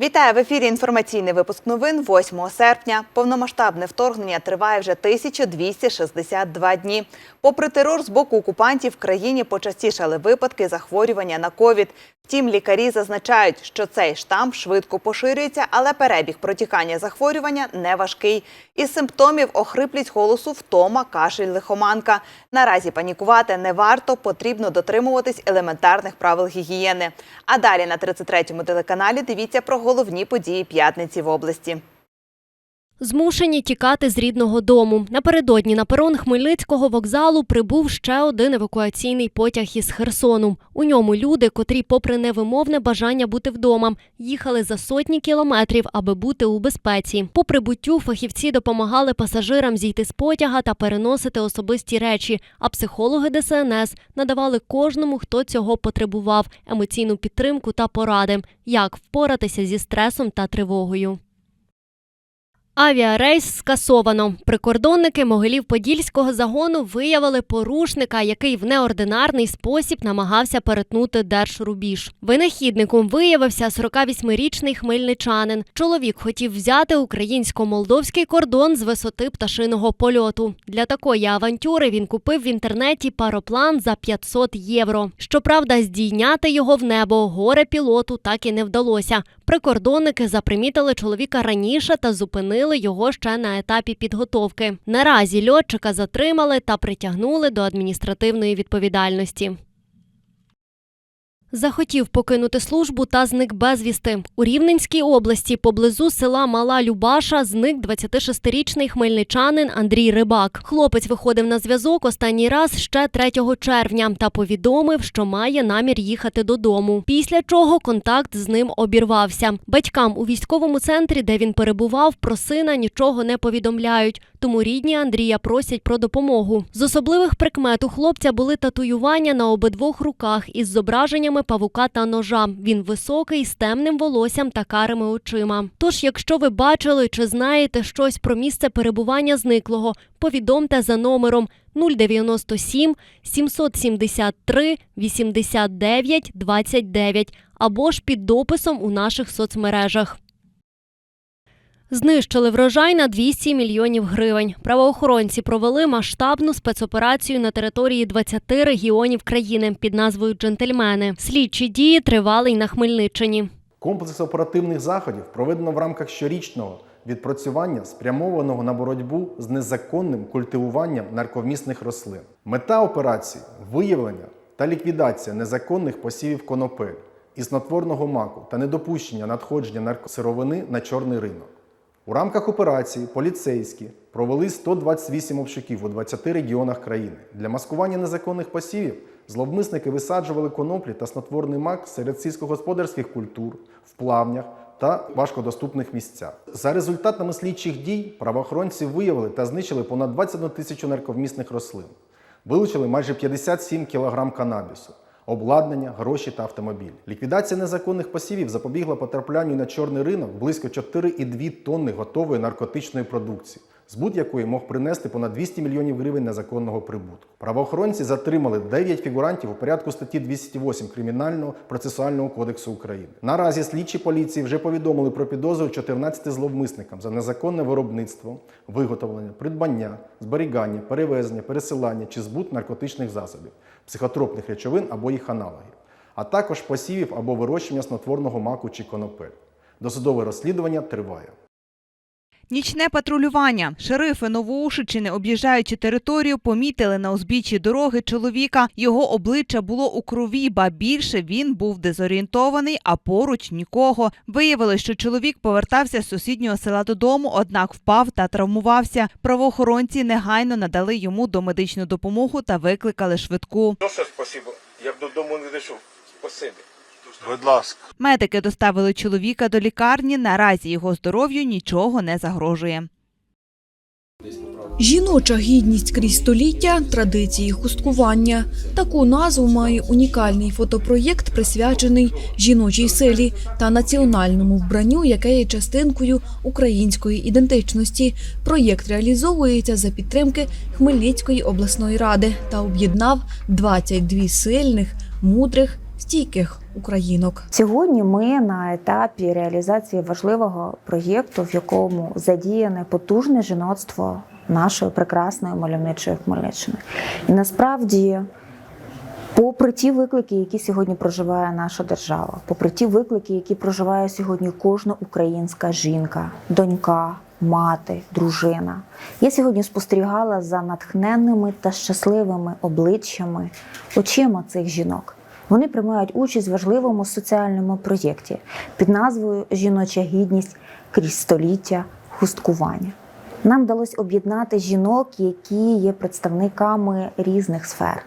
Вітаю в ефірі. Інформаційний випуск новин 8 серпня. Повномасштабне вторгнення триває вже 1262 дні. Попри терор з боку окупантів, в країні почастішали випадки захворювання на ковід. Втім, лікарі зазначають, що цей штам швидко поширюється, але перебіг протікання захворювання не важкий. Із симптомів охриплість голосу, втома, кашель, лихоманка. Наразі панікувати не варто, потрібно дотримуватись елементарних правил гігієни. А далі на 33-му телеканалі дивіться про головні події п'ятниці в області. Змушені тікати з рідного дому. Напередодні на перон Хмельницького вокзалу прибув ще один евакуаційний потяг із Херсону. У ньому люди, котрі, попри невимовне бажання бути вдома, їхали за сотні кілометрів, аби бути у безпеці. По прибуттю фахівці допомагали пасажирам зійти з потяга та переносити особисті речі. А психологи ДСНС надавали кожному, хто цього потребував, емоційну підтримку та поради, як впоратися зі стресом та тривогою. Авіарейс скасовано. Прикордонники Могилів-Подільського загону виявили порушника, який в неординарний спосіб намагався перетнути держрубіж. Винахідником виявився 48-річний хмельничанин. Чоловік хотів взяти українсько-молдовський кордон з висоти пташиного польоту. Для такої авантюри він купив в інтернеті пароплан за 500 євро. Щоправда, здійняти його в небо горе пілоту так і не вдалося. Прикордонники запримітили чоловіка раніше та зупинили його ще на етапі підготовки. Наразі льотчика затримали та притягнули до адміністративної відповідальності. Захотів покинути службу та зник безвісти. У Рівненській області поблизу села Мала Любаша зник 26-річний хмельничанин Андрій Рибак. Хлопець виходив на зв'язок останній раз ще 3 червня та повідомив, що має намір їхати додому. Після чого контакт з ним обірвався. Батькам у військовому центрі, де він перебував, про сина нічого не повідомляють. Тому рідні Андрія просять про допомогу. З особливих прикмет у хлопця були татуювання на обидвох руках із зображеннями павука та ножа. Він високий, з темним волоссям та карими очима. Тож, якщо ви бачили чи знаєте щось про місце перебування зниклого, повідомте за номером 097 773 89 29 або ж під дописом у наших соцмережах. Знищили врожай на 200 мільйонів гривень. Правоохоронці провели масштабну спецоперацію на території 20 регіонів країни під назвою Джентльмени. Слідчі дії тривали й на Хмельниччині. Комплекс оперативних заходів проведено в рамках щорічного відпрацювання, спрямованого на боротьбу з незаконним культивуванням нарковмісних рослин. Мета операції виявлення та ліквідація незаконних посівів конопель і снотворного маку та недопущення надходження наркосировини на чорний ринок. У рамках операції поліцейські провели 128 обшуків у 20 регіонах країни. Для маскування незаконних посівів зловмисники висаджували коноплі та снотворний мак серед сільськогосподарських культур, в плавнях та важкодоступних місцях. За результатами слідчих дій правоохоронці виявили та знищили понад 21 тисячу нарковмісних рослин, вилучили майже 57 кг канабісу обладнання, гроші та автомобіль. Ліквідація незаконних посівів запобігла потраплянню на чорний ринок близько 4,2 тонни готової наркотичної продукції, збут якої мог принести понад 200 мільйонів гривень незаконного прибутку. Правоохоронці затримали 9 фігурантів у порядку статті 208 Кримінального процесуального кодексу України. Наразі слідчі поліції вже повідомили про підозру 14 зловмисникам за незаконне виробництво, виготовлення, придбання, зберігання, перевезення, пересилання чи збут наркотичних засобів, психотропних речовин або їх аналогів, а також посівів або вирощення снотворного маку чи конопель. Досудове розслідування триває. Нічне патрулювання. Шерифи Новоушичини, об'їжджаючи територію, помітили на узбіччі дороги чоловіка. Його обличчя було у крові, ба більше він був дезорієнтований, а поруч нікого. Виявилось, що чоловік повертався з сусіднього села додому, однак впав та травмувався. Правоохоронці негайно надали йому домедичну допомогу та викликали швидку. Що, спасибо. Б додому не дійшов. Спасибі. Будь ласка. Медики доставили чоловіка до лікарні. Наразі його здоров'ю нічого не загрожує. Жіноча гідність крізь століття традиції хусткування. Таку назву має унікальний фотопроєкт, присвячений жіночій силі та національному вбранню, яке є частинкою української ідентичності. Проєкт реалізовується за підтримки Хмельницької обласної ради та об'єднав 22 сильних, мудрих стійких українок. Сьогодні ми на етапі реалізації важливого проєкту, в якому задіяне потужне жіноцтво нашої прекрасної мальовничої Хмельниччини. І насправді, попри ті виклики, які сьогодні проживає наша держава, попри ті виклики, які проживає сьогодні кожна українська жінка, донька. Мати, дружина. Я сьогодні спостерігала за натхненними та щасливими обличчями, очима цих жінок. Вони приймають участь в важливому соціальному проєкті під назвою Жіноча гідність крізь століття хусткування. Нам вдалося об'єднати жінок, які є представниками різних сфер: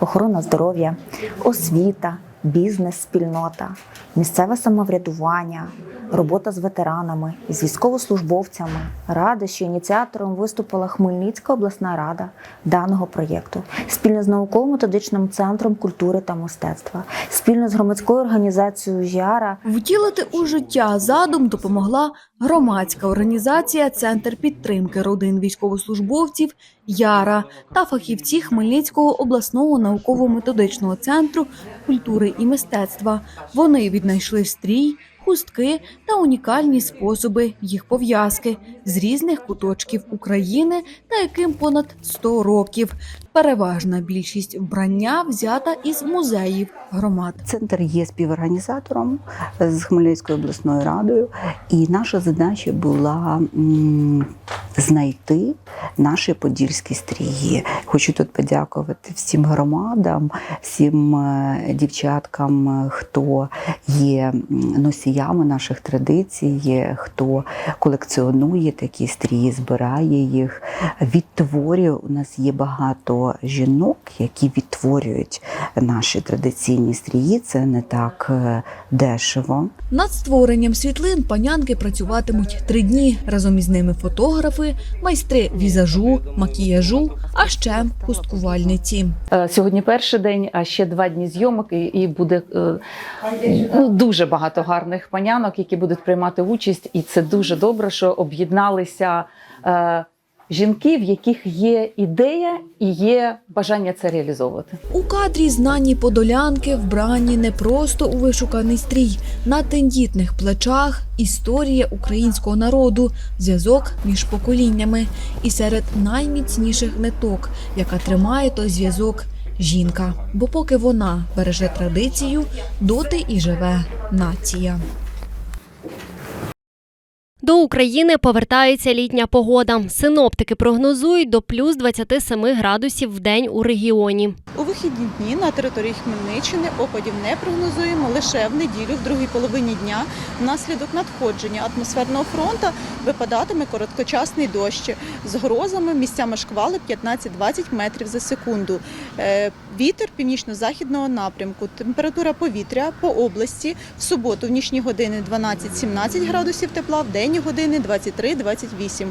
охорона здоров'я, освіта, бізнес-спільнота, місцеве самоврядування, робота з ветеранами, з військовослужбовцями. Рада, що ініціатором виступила Хмельницька обласна рада даного проєкту спільно з науково-методичним центром культури та мистецтва, спільно з громадською організацією ЖІАРА Втілити у життя задум допомогла громадська організація Центр підтримки родин військовослужбовців Яра та фахівці Хмельницького обласного науково-методичного центру культури і мистецтва. Вони віднайшли стрій, хустки та унікальні способи їх пов'язки з різних куточків України, та яким понад 100 років. Переважна більшість вбрання взята із музеїв громад. Центр є співорганізатором з Хмельницькою обласною радою, і наша задача була знайти наші подільські стрії. Хочу тут подякувати всім громадам, всім е, дівчаткам, е, хто є м, носіями наших традицій, є, хто колекціонує такі стрії, збирає їх, відтворює. У нас є багато жінок, які відтворюють наші традиційні стрії. Це не так е, дешево. Над створенням світлин панянки працюватимуть три дні. Разом із ними фотографи, майстри візажу, макіяжу, а ще хусткувальниці. Е, Сьогодні перший день, а ще два дні зйомок, і, і буде е, ну, дуже багато гарних панянок, які будуть приймати участь. І це дуже добре, що об'єдналися е, жінки, в яких є ідея і є бажання це реалізовувати. У кадрі знані подолянки вбрані не просто у вишуканий стрій, на тендітних плечах історія українського народу, зв'язок між поколіннями. І серед найміцніших ниток, яка тримає той зв'язок. Жінка, бо поки вона береже традицію, доти і живе нація. До України повертається літня погода. Синоптики прогнозують до плюс 27 градусів в день у регіоні. У вихідні дні на території Хмельниччини опадів не прогнозуємо лише в неділю, в другій половині дня. Внаслідок надходження атмосферного фронту випадатиме короткочасний дощ з грозами, місцями шквали 15-20 метрів за секунду. Е, Вітер північно-західного напрямку. Температура повітря по області в суботу в нічні години 12-17 градусів тепла, в денні години 23-28.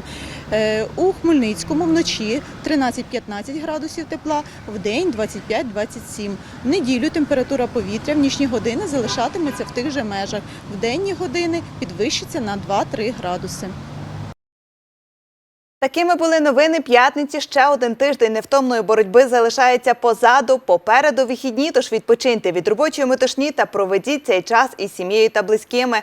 Е, У Хмельницькому вночі 13-15 градусів тепла, в день 25-27. В неділю температура повітря в нічні години залишатиметься в тих же межах. В денні години підвищиться на 2-3 градуси. Такими були новини п'ятниці. Ще один тиждень невтомної боротьби залишається позаду. Попереду вихідні, тож відпочиньте від робочої метушні та проведіть цей час із сім'єю та близькими.